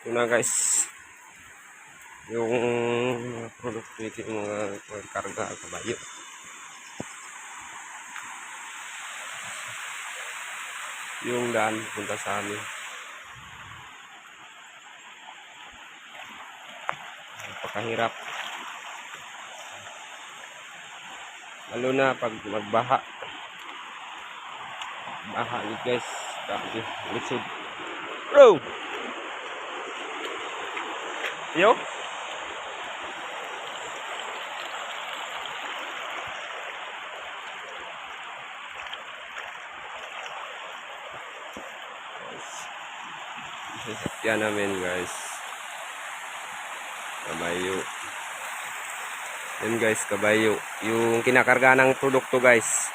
Ito na guys. Yung produkto nito yung mga karga at kabayo. Yung daan punta sa amin. Napakahirap. Lalo na pag magbaha. Baha guys. Grabe. Lisod. Bro! Yo? Sasakyan namin guys. Kabayo. Yan guys, kabayo. Yung kinakarga ng produkto guys.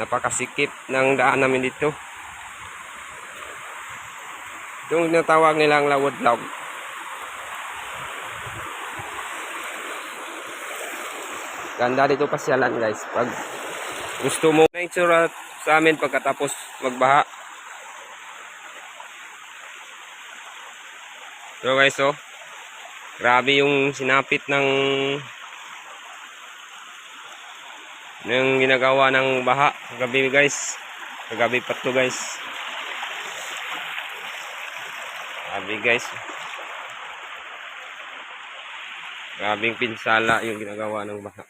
Napakasikip ng daan namin dito. Yung natawag nilang lawod log. Ganda dito pasyalan guys. Pag gusto mo na itsura sa amin pagkatapos magbaha. So guys oh. Grabe yung sinapit ng ng ginagawa ng baha kagabi guys. Kagabi pa to guys. Grabe guys. Grabing pinsala yung ginagawa ng baha.